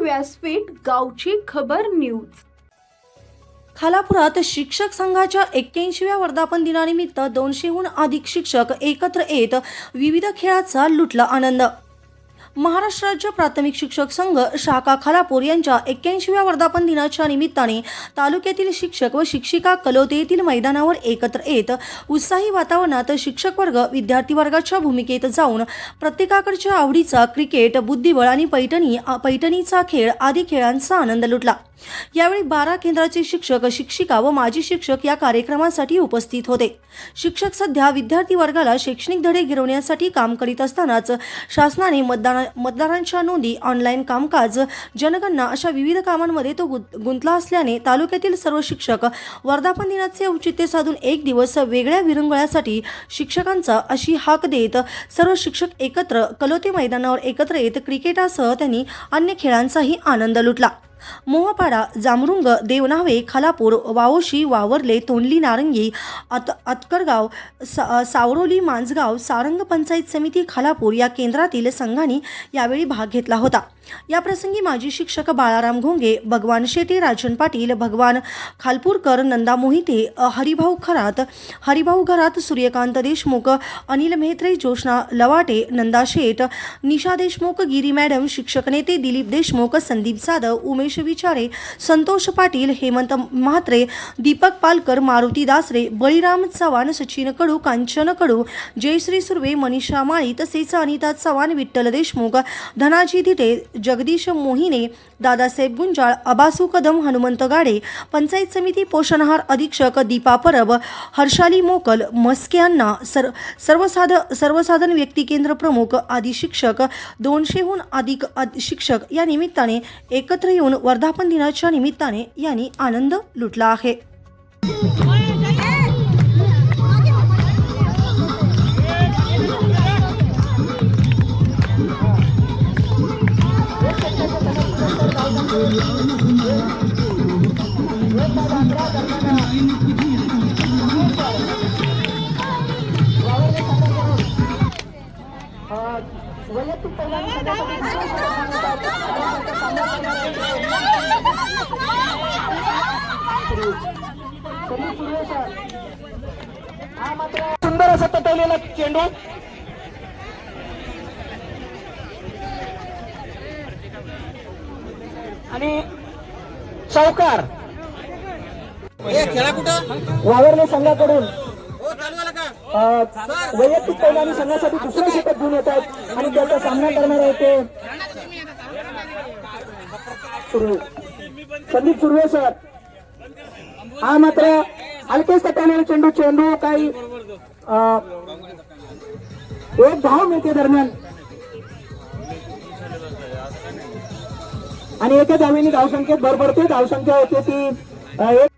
व्यासपीठ गावची खबर न्यूज. खालापुरात शिक्षक संघाच्या एक्क्याऐंशीव्या वर्धापन दिनानिमित्त दोनशेहून अधिक शिक्षक एकत्र येत विविध खेळाचा लुटला आनंद. महाराष्ट्र राज्य प्राथमिक शिक्षक संघ शाखा खालापूर यांच्या एक्क्याऐंशीव्या वर्धापन दिनाच्या निमित्ताने तालुक्यातील शिक्षक व शिक्षिका कलोते येथील मैदानावर एकत्र येत उत्साही वातावरणात शिक्षक वर्ग विद्यार्थी वर्गाच्या भूमिकेत जाऊन प्रत्येकाकडच्या आवडीचा क्रिकेट बुद्धिबळ आणि पैठणी पैठणीचा खेळ आदी खेळांचा आनंद लुटला. यावेळी बारा केंद्राचे शिक्षक शिक्षिका व माजी शिक्षक या कार्यक्रमासाठी उपस्थित होते. शिक्षक सध्या विद्यार्थी वर्गाला शैक्षणिक धडे गिरवण्यासाठी काम करीत असतानाच शासनाने मतदान मतदारांच्या नोंदी ऑनलाईन कामकाज जनगणना अशा विविध कामांमध्ये तो गुंत- गुंतला असल्याने तालुक्यातील सर्व शिक्षक वर्धापन दिनाचे औचित्य साधून एक दिवस वेगळ्या विरंगुळ्यासाठी शिक्षकांचा अशी हाक देत सर्व शिक्षक एकत्र कलोते मैदानावर एकत्र येत क्रिकेटासह त्यांनी अन्य खेळांचाही आनंद लुटला. मोहपाडा जामरुंग देवनावे खालापूर वावोशी वावरले तोंडली नारंगी अत अतकरगाव सा सावरोली मांजगाव सारंग पंचायत समिती खालापूर या केंद्रातील संघांनी यावेळी भाग घेतला होता. याप्रसंगी माजी शिक्षक बाळाराम घोंगे भगवान शेटे राजन पाटील भगवान खालपूरकर नंदा मोहिते हरिभाऊ खरात हरिभाऊ घरात सूर्यकांत देशमुख अनिल मेहत्रे जोशना लवाटे नंदा शेठ निशा देशमुख गिरी मॅडम शिक्षक नेते दिलीप देशमुख संदीप जाधव उमेश विचारे संतोष पाटील हेमंत म्हात्रे दीपक पालकर मारुती दासरे बळीराम चव्हाण सचिन कडू कांचन कडू जयश्री सुर्वे मनीषा माळी तसेच अनिता चव्हाण विठ्ठल देशमुख धनाजी दिटे जगदीश मोहिने दादासाहेब गुंजाळ अबासू कदम हनुमंत गाडे पंचायत समिती पोषणहार अधीक्षक दीपा परब हर्षाली मोकल मस्के अण्णा सर सर्वसाध सर्वसाधन व्यक्ती केंद्र प्रमुख आदी शिक्षक दोनशेहून अधिक शिक्षक या निमित्ताने एकत्र येऊन वर्धापन दिनाच्या निमित्ताने यांनी आनंद लुटला आहे. सुंदर असा तटवलेला चेंडू. आणि चौकार. खेळा कुठं? वावरणे संघाकडून. हो वैयक्तिक पैलवानी संघासाठी दुसरे षटक घेऊन येत आहेत आणि त्याचा सामना करणार आहे ते संदीप सुर्वे सर. हा मात्र हलकेच तटवलेला चेंडू चेंडू काही एक धाव मिळते दरम्यान. आणि एका धावेने धावसंख्येत भर पडते. धावसंख्या होते ती एक